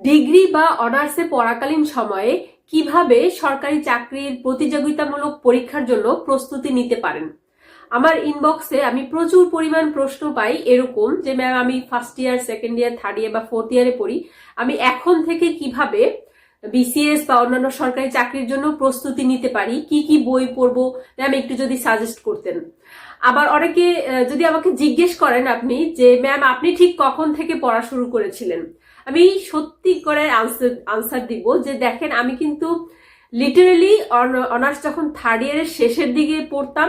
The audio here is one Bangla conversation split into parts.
ডিগ্রি বা অনার্সে পড়াকালীন সময়ে কীভাবে সরকারি চাকরির প্রতিযোগিতামূলক পরীক্ষার জন্য প্রস্তুতি নিতে পারেন? আমার ইনবক্সে আমি প্রচুর পরিমাণ প্রশ্ন পাই এরকম যে ম্যাম আমি first year second year third year বা ফোর্থ ইয়ারে পড়ি। আমি এখন থেকে কীভাবে বিসিএস বা অন্যান্য সরকারি চাকরির জন্য প্রস্তুতি নিতে পারি? কি কি বই পড়ব? ম্যাম একটু যদি সাজেস্ট করতেন। আবার অনেকে যদি আমাকে জিজ্ঞেস করেন আপনি যে ম্যাম আপনি ঠিক কখন থেকে পড়া শুরু করেছিলেন? আমি সত্যি করে আনসার আনসার দিব যে দেখেন, আমি কিন্তু লিটারেলি অনার্স যখন থার্ড ইয়ারের শেষের দিকে পড়তাম,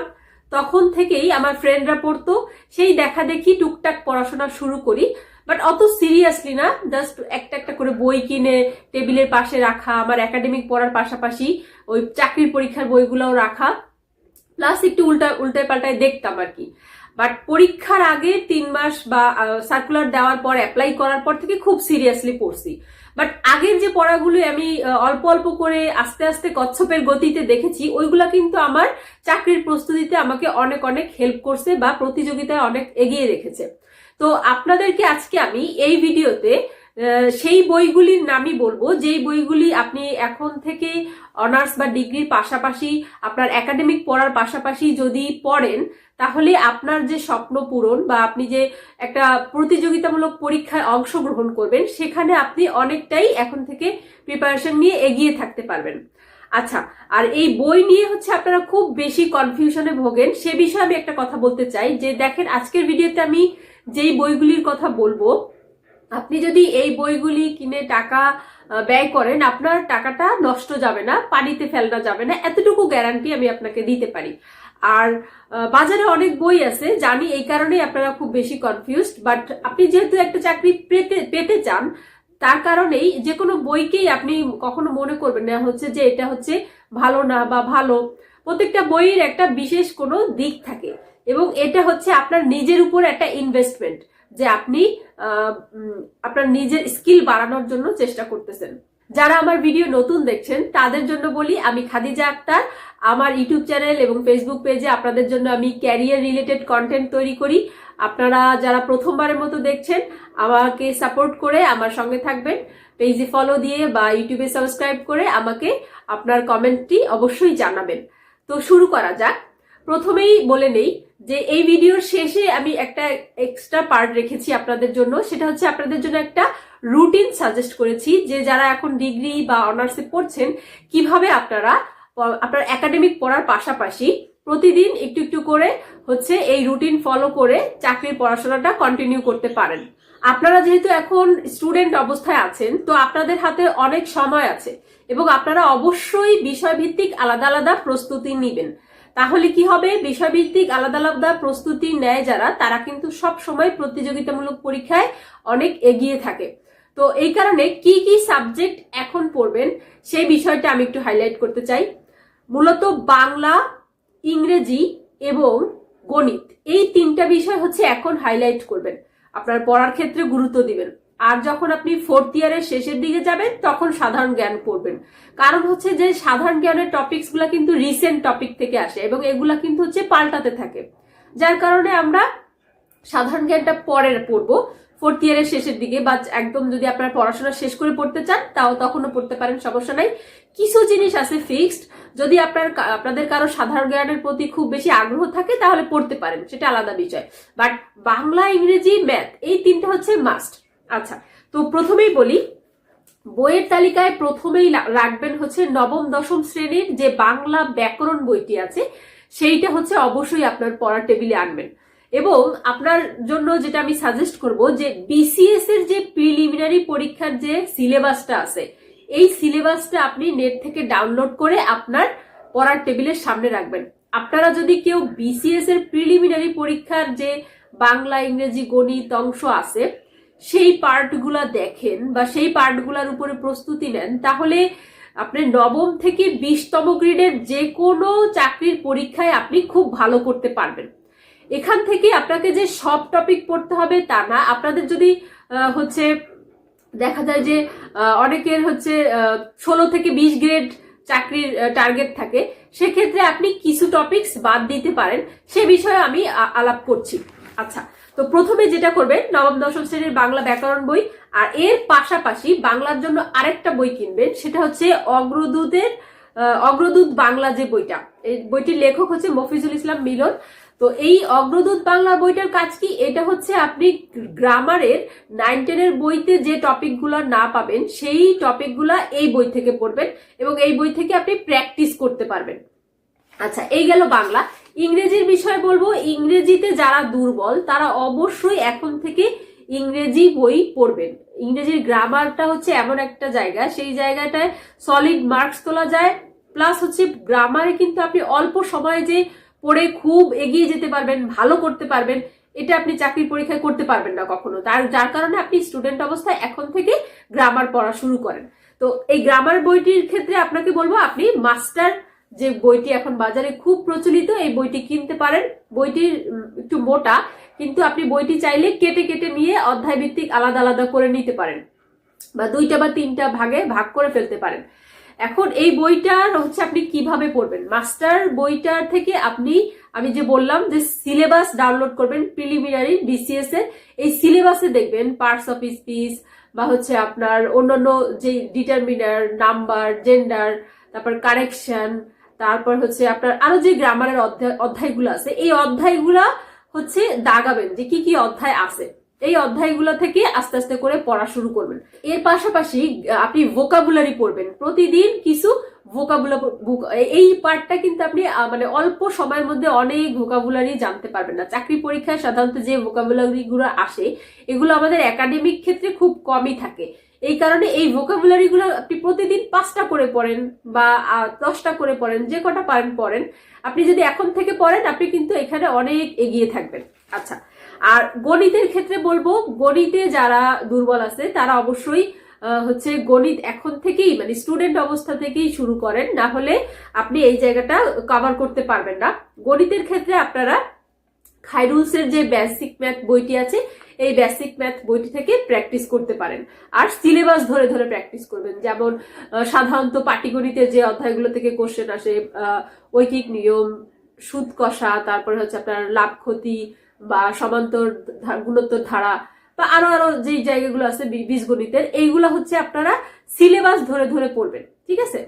তখন থেকেই আমার ফ্রেন্ডরা পড়তো। সেই দেখা দেখি টুকটাক পড়াশোনা শুরু করি বাট অত সিরিয়াসলি না জাস্ট একটা একটা করে বই কিনে টেবিলের পাশে রাখা, আমার একাডেমিক পড়ার পাশাপাশি ওই চাকরির পরীক্ষার বইগুলোও রাখা প্লাস একটু উল্টা, উল্টায় পাল্টায় দেখতাম আর কি। বাট পরীক্ষার আগে তিন মাস বা সার্কুলার দেওয়ার পর অ্যাপ্লাই করার পর থেকে খুব সিরিয়াসলি পড়ছি। বাট আগের যে পড়াগুলো আমি অল্প অল্প করে আস্তে আস্তে কচ্ছপের গতিতে দেখেছি, ওইগুলা কিন্তু আমার চাকরির প্রস্তুতিতে আমাকে অনেক অনেক হেল্প করছে বা প্রতিযোগিতায় অনেক এগিয়ে রেখেছে। তো আপনাদেরকে আজকে আমি এই ভিডিওতে সেই বইগুলির নামই বলব। যেই বইগুলি আপনি এখন থেকে অনার্স বা ডিগ্রির পাশাপাশি আপনার একাডেমিক পড়ার পাশাপাশি যদি পড়েন, তাহলে আপনার যে স্বপ্ন পূরণ বা আপনি যে একটা প্রতিযোগিতামূলক পরীক্ষায় অংশগ্রহণ করবেন, সেখানে আপনি অনেকটাই এখন থেকে প্রিপারেশন নিয়ে এগিয়ে থাকতে পারবেন। আচ্ছা আর এই বই নিয়ে হচ্ছে আপনারা খুব বেশি কনফিউশনে ভোগেন। সে বিষয়ে আমি একটা কথা বলতে চাই, যে দেখেন আজকের ভিডিওতে আমি যেই বইগুলির কথা বলব আপনি যদি এই বইগুলি কিনে টাকা ব্যয় করেন, আপনার টাকাটা নষ্ট যাবে না, পানিতে ফেলনা যাবে না, এতটুকু গ্যারান্টি আমি আপনাকে দিতে পারি। আর বাজারে অনেক বই আছে জানি এই কারণেই আপনারা খুব বেশি কনফিউজড বাট আপনি যেহেতু একটা চাকরি পেতে পেতে চান, তার কারণেই যে কোনো বইকেই আপনি কখনো মনে করবেন না, হচ্ছে যে এটা হচ্ছে ভালো না বা ভালো। প্রত্যেকটা বইয়ের একটা বিশেষ কোনো দিক থাকে, এবং এটা হচ্ছে আপনার নিজের উপর একটা ইনভেস্টমেন্ট যে আপনি আপনার নিজের স্কিল বাড়ানোর জন্য চেষ্টা করতেছেন। যারা আমার ভিডিও নতুন দেখছেন, তাদের জন্য বলি, আমি খাদিজা আক্তার। আমার ইউটিউব চ্যানেল এবং ফেসবুক পেজে আপনাদের জন্য আমি ক্যারিয়ার রিলেটেড কন্টেন্ট তৈরি করি। আপনারা যারা প্রথমবারের মতো দেখছেন, আমাকে সাপোর্ট করে আমার সঙ্গে থাকবেন। পেজে ফলো দিয়ে বা ইউটিউবে সাবস্ক্রাইব করে আমাকে আপনার কমেন্টটি অবশ্যই জানাবেন। তো শুরু করা যাক। প্রথমেই বলে নেই যে এই ভিডিওর শেষে আমি একটা এক্সট্রা পার্ট রেখেছি আপনাদের জন্য। সেটা হচ্ছে আপনাদের জন্য একটা রুটিন সাজেস্ট করেছি যে যারা এখন ডিগ্রি বা অনার্সে পড়ছেন, কীভাবে আপনারা, আপনার একাডেমিক পড়ার পাশাপাশি প্রতিদিন একটু একটু করে হচ্ছে এই রুটিন ফলো করে চাকরির পড়াশোনাটা কন্টিনিউ করতে পারেন। আপনারা যেহেতু এখন স্টুডেন্ট অবস্থায় আছেন, তো আপনাদের হাতে অনেক সময় আছে এবং আপনারা অবশ্যই বিষয়ভিত্তিক আলাদা আলাদা প্রস্তুতি নেবেন। তাহলে কি হবে? বিষয়ভিত্তিক আলাদা আলাদা প্রস্তুতি নেয় যারা, তারা কিন্তু সব সময় প্রতিযোগিতামূলক পরীক্ষায় অনেক এগিয়ে থাকে। তো এই কারণে কি কি সাবজেক্ট এখন পড়বেন, সেই বিষয়টা আমি একটু হাইলাইট করতে চাই। মূলত বাংলা, ইংরেজি এবং গণিত, এই তিনটা বিষয় হচ্ছে এখন হাইলাইট করবেন। আপনার পড়ার ক্ষেত্রে গুরুত্ব দিবেন। আর যখন আপনি ফোর্থ ইয়ারের শেষের দিকে যাবেন, তখন সাধারণ জ্ঞান পড়বেন। কারণ হচ্ছে যে, সাধারণ জ্ঞানের টপিকসগুলা কিন্তু রিসেন্ট টপিক থেকে আসে এবং এগুলা কিন্তু হচ্ছে পাল্টাতে থাকে। যার কারণে আমরা সাধারণ জ্ঞানটা পরের পড়ব ফোর্থ ইয়ারের শেষের দিকে। বা একদম যদি আপনার পড়াশোনা শেষ করে পড়তে চান, তাও তখনও পড়তে পারেন, সমস্যা নাই। কিছু জিনিস আছে ফিক্সড যদি আপনার আপনাদের কারও সাধারণ জ্ঞানের প্রতি খুব বেশি আগ্রহ থাকে, তাহলে পড়তে পারেন। সেটা আলাদা বিষয়। বাট বাংলা, ইংরেজি ম্যাথ এই তিনটা হচ্ছে মাস্ট আচ্ছা তো প্রথমেই বলি, বইয়ের তালিকায় প্রথমেই রাখবেন হচ্ছে নবম, দশম শ্রেণির যে বাংলা ব্যাকরণ বইটি আছে, সেইটা হচ্ছে অবশ্যই আপনার পড়ার টেবিলে আনবেন। এবং আপনার জন্য যেটা আমি সাজেস্ট করব যে বিসিএস এর যে প্রিলিমিনারি পরীক্ষার যে সিলেবাসটা আছে, এই সিলেবাসটা আপনি নেট থেকে ডাউনলোড করে আপনার পড়ার টেবিলের সামনে রাখবেন। আপনারা যদি কেউ বিসিএস এর প্রিলিমিনারি পরীক্ষার যে বাংলা, ইংরেজি, গণিত অংশ আছে সেই পার্টগুলা দেখেন বা সেই পার্টগুলার উপরে প্রস্তুতি নেন, তাহলে আপনি নবম থেকে বিশতম গ্রেডের যে কোনো চাকরির পরীক্ষায় আপনি খুব ভালো করতে পারবেন। এখান থেকে আপনাকে যে সব টপিক পড়তে হবে তা না, আপনাদের যদি হচ্ছে দেখা যায় যে অনেকের হচ্ছে ষোলো থেকে বিশ গ্রেড চাকরির টার্গেট থাকে, সেক্ষেত্রে আপনি কিছু টপিকস বাদ দিতে পারেন, সে বিষয়ে আমি আলাপ করছি। আচ্ছা তো প্রথমে যেটা করবেন নবম, দশম শ্রেণির বাংলা ব্যাকরণ বই, আর এর পাশাপাশি বাংলার জন্য আরেকটা বই কিনবেন, সেটা হচ্ছে অগ্রদূতের অগ্রদূত বাংলা যে বইটা, এই বইটির লেখক হচ্ছে মফিজুল ইসলাম মিলন। তো এই অগ্রদূত বাংলা বইটার কাজ কি? এটা হচ্ছে আপনি গ্রামারের নাইন টেনের বইতে যে টপিকগুলো না পাবেন, সেই টপিকগুলো এই বই থেকে পড়বেন এবং এই বই থেকে আপনি প্র্যাকটিস করতে পারবেন। আচ্ছা এই গেল বাংলা। ইংরেজির বিষয়ে বলব, ইংরেজিতে যারা দুর্বল, তারা অবশ্যই এখন থেকে ইংরেজি বই পড়বেন। ইংরেজির গ্রামারটা হচ্ছে এমন একটা জায়গা, সেই জায়গাটায় সলিড মার্কস তোলা যায় প্লাস হচ্ছে গ্রামারে কিন্তু আপনি অল্প সময়ে যে পড়ে খুব এগিয়ে যেতে পারবেন, ভালো করতে পারবেন, এটা আপনি চাকরির পরীক্ষায় করতে পারবেন না কখনো। তার, যার কারণে আপনি স্টুডেন্ট অবস্থায় এখন থেকে গ্রামার পড়া শুরু করেন। তো এই গ্রামার বইটির ক্ষেত্রে আপনাকে বলব, আপনি মাস্টার যে বইটি এখন বাজারে খুব প্রচলিত এই বইটি কিনতে পারেন। বইটির উম, একটু মোটা কিন্তু আপনি বইটি চাইলে কেটে কেটে নিয়ে অধ্যায় ভিত্তিক আলাদা আলাদা করে নিতে পারেন। বা দুইটা বা তিনটা ভাগে ভাগ করে ফেলতে পারেন। এখন এই বইটার হচ্ছে আপনি কীভাবে পড়বেন? মাস্টার বইটার থেকে আপনি আমি যে বললাম যে সিলেবাস ডাউনলোড করবেন প্রিলিমিনারি বিসিএস এর এই সিলেবাসে দেখবেন পার্টস অফ স্পিচ বা হচ্ছে আপনার অন্যান্য যে ডিটারমিনার নাম্বার জেন্ডার তারপর কারেকশন তারপর হচ্ছে আপনার আরও যে গ্রামারের অধ্যায়গুলো আছে, এই অধ্যায়গুলা হচ্ছে দাগাবেন যে কি কি অধ্যায় আছে। এই অধ্যায়গুলো থেকে আস্তে আস্তে করে পড়া শুরু করবেন। এর পাশাপাশি আপনি ভোকাবুলারি পড়বেন। প্রতিদিন কিছু ভোকাবুলারি এই পার্টটা কিন্তু আপনি মানে অল্প সময়ের মধ্যে অনেক ভোকাবুলারি জানতে পারবেন না। চাকরি পরীক্ষায় সাধারণত যে ভোকাবুলারি গুলো আসে, এগুলো আমাদের একাডেমিক ক্ষেত্রে খুব কমই থাকে। এই কারণে এই ভোকাবুলারি গুলো আপনি প্রতিদিন পাঁচটা করে পড়েন বা দশটা করে পড়েন, যে কটা পারেন, পড়েন। আপনি যদি এখন থেকে পড়েন, আপনি কিন্তু এখানে অনেক এগিয়ে থাকবেন। আচ্ছা আর গণিতের ক্ষেত্রে বলব, গণিতে যারা দুর্বল আছে, তারা অবশ্যই হচ্ছে গণিত এখন থেকেই মানে স্টুডেন্ট অবস্থা থেকেই শুরু করেন, না হলে আপনি এই জায়গাটা কভার করতে পারবেন না। গণিতের ক্ষেত্রে আপনারা খাইরুলসের যে বেসিক ম্যাথ বইটি আছে, এই বেসিক ম্যাথ বইটি থেকে প্র্যাকটিস করতে পারেন। আর সিলেবাস ধরে ধরে প্র্যাকটিস করবেন। যেমন সাধারণত পাটিগণিতের যে অধ্যায়গুলো থেকে কোশ্চেন আসে ঐকিক নিয়ম, সুদ কষা, তারপরে হচ্ছে আপনার লাভ ক্ষতি বা সমান্তর গুণোত্তর ধারা বা আরও আরও যে জায়গাগুলো আছে বীজগণিতের এইগুলো হচ্ছে আপনারা সিলেবাস ধরে ধরে পড়বেন, ঠিক আছে?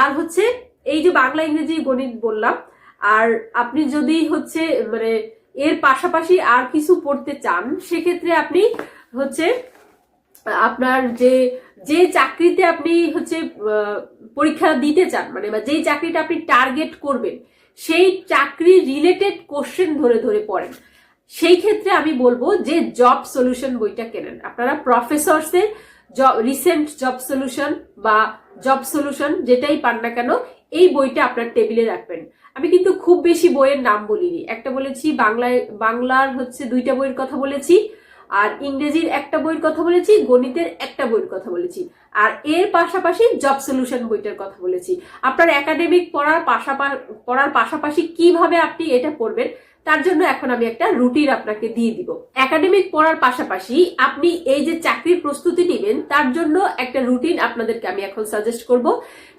আর হচ্ছে এই যে বাংলা ইংরেজি গণিত বললাম, আর আপনি যদি হচ্ছে মানে এর পাশাপাশি আর কিছু পড়তে চান, সেক্ষেত্রে আপনি হচ্ছে আপনার যে যে চাকরিতে আপনি হচ্ছে পরীক্ষা দিতে চান মানে বা যেই চাকরিটা আপনি টার্গেট করবেন, সেই চাকরি রিলেটেড কোশ্চেন ধরে ধরে পড়েন। সেই ক্ষেত্রে আমি বলব যে জব সলিউশন বইটা কেনেন। আপনারা প্রফেসরসের রিসেন্ট জব সলিউশন বা জব সলিউশন যেটাই পান না কেন, এই বইটা আপনার টেবিলে রাখবেন। আমি কিন্তু খুব বেশি বইয়ের নাম বলিনি। একটা বলেছি, বাংলায়, বাংলার হচ্ছে দুইটা বইয়ের কথা বলেছি। আর ইংরেজির একটা বইয়ের কথা বলেছি, গণিতের একটা বইয়ের কথা বলেছি। আর এর পাশাপাশি জব সলিউশন বইটার কথা বলেছি। আপনার একাডেমিক পড়ার পাশাপাশি পড়ার পাশাপাশি কীভাবে আপনি এটা পড়বেন তার জন্য এখন আমি একটা রুটিন আপনাকে দিয়ে দিব। একাডেমিক পড়ার পাশাপাশি আপনি এই যে চাকরির প্রস্তুতি নেবেন, তার জন্য একটা রুটিন আপনাদেরকে আমি এখন সাজেস্ট করব।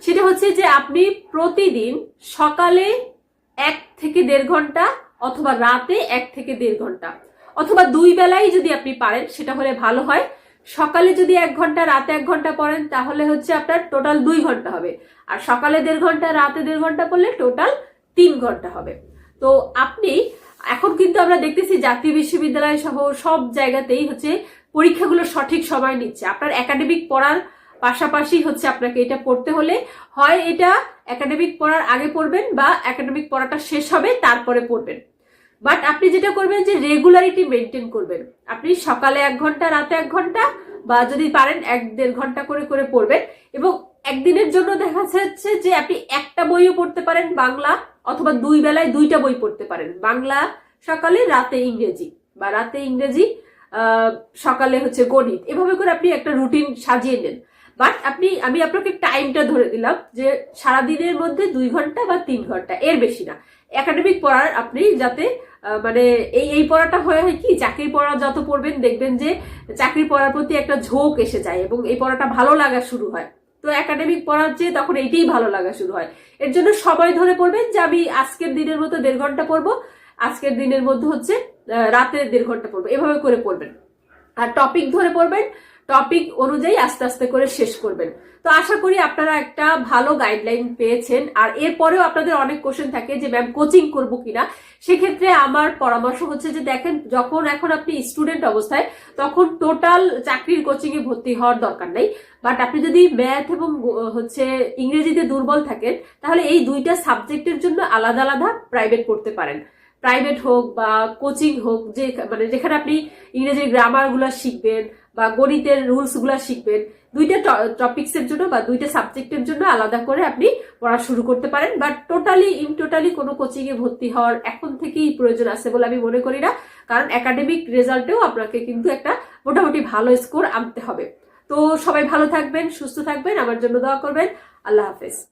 সেটা হচ্ছে যে আপনি প্রতিদিন সকালে এক থেকে দেড় ঘণ্টা অথবা রাতে এক থেকে দেড় ঘণ্টা অথবা দুই বেলায় যদি আপনি পারেন, সেটা হলে ভালো হয়। সকালে যদি এক ঘণ্টা, রাতে এক ঘণ্টা পড়েন, তাহলে হচ্ছে আপনার টোটাল দুই ঘণ্টা হবে। আর সকালে দেড় ঘণ্টা, রাতে দেড় ঘণ্টা পড়লে টোটাল তিন ঘণ্টা হবে। তো আপনি, এখন কিন্তু আমরা দেখতেছি জাতীয় বিশ্ববিদ্যালয় সহ সব জায়গাতেই হচ্ছে পরীক্ষাগুলো সঠিক সময় নিচ্ছে। আপনার একাডেমিক পড়ার পাশাপাশি হচ্ছে আপনাকে এটা পড়তে হলে হয় এটা একাডেমিক পড়ার আগে পড়বেন বা একাডেমিক পড়াটা শেষ হবে, তারপরে পড়বেন। বাট আপনি যেটা করবেন যে রেগুলারিটি মেনটেন করবেন। আপনি সকালে এক ঘণ্টা, রাতে এক ঘণ্টা বা যদি পারেন এক দেড় ঘণ্টা করে করে পড়বেন। এবং একদিনের জন্য দেখা যাচ্ছে যে আপনি একটা বইও পড়তে পারেন বাংলা অথবা দুই বেলায় দুইটা বই পড়তে পারেন। বাংলা সকালে, রাতে ইংরেজি বা রাতে ইংরেজি সকালে হচ্ছে গণিত। এভাবে করে আপনি একটা রুটিন সাজিয়ে নেন। বাট আপনি, আমি আপনাকে টাইমটা ধরে দিলাম যে সারাদিনের মধ্যে দুই ঘণ্টা বা তিন ঘণ্টা, এর বেশি না। একাডেমিক পড়ার আপনি যাতে মানে এই এই পড়াটা হয়ে হয় কি চাকরি পড়া যত পড়বেন দেখবেন যে চাকরি পড়ার প্রতি একটা ঝোঁক এসে যায় এবং এই পড়াটা ভালো লাগা শুরু হয়। তো একাডেমিক পড়ার চেয়ে তখন এইটাই ভালো লাগা শুরু হয়। এর জন্য সময় ধরে পড়বেন যে আমি আজকের দিনের মতো দেড় ঘণ্টা পড়ব, আজকের দিনের মধ্যে হচ্ছে রাতে দেড় ঘণ্টা পড়ব। এভাবে করে পড়বেন। আর টপিক ধরে পড়বেন টপিক অনুযায়ী আস্তে আস্তে করে শেষ করবেন। তো আশা করি আপনারা একটা ভালো গাইডলাইন পেয়েছেন। আর এরপরেও আপনাদের অনেক কোশ্চেন থাকে যে ম্যাম কোচিং করব কিনা? সেক্ষেত্রে আমার পরামর্শ হচ্ছে যে, দেখেন, যখন এখন আপনি স্টুডেন্ট অবস্থায়, তখন টোটাল চাকরির কোচিং এ ভর্তি হওয়ার দরকার নেই। বাট আপনি যদি ম্যাথ এবং হচ্ছে ইংরেজিতে দুর্বল থাকেন, তাহলে এই দুইটা সাবজেক্টের জন্য আলাদা আলাদা প্রাইভেট করতে পারেন। প্রাইভেট হোক বা কোচিং হোক, যে মানে যেখানে আপনি ইংরেজির গ্রামারগুলা শিখবেন বা গণিতের রুলসগুলা শিখবেন। দুইটা টপিক্স এর জন্য বা দুইটা সাবজেক্টের জন্য আলাদা করে আপনি পড়া শুরু করতে পারেন। বাট টোটালি ইন টোটালি কোনো কোচিং এ ভর্তি হওয়ার এখন থেকেই প্রয়োজন আছে বলে আমি মনে করি না। কারণ একাডেমিক রেজাল্টেও আপনাকে কিন্তু একটা মোটামুটি ভালো স্কোর আনতে হবে। তো সবাই ভালো থাকবেন, সুস্থ থাকবেন, আমার জন্য দোয়া করবেন। আল্লাহ হাফেজ।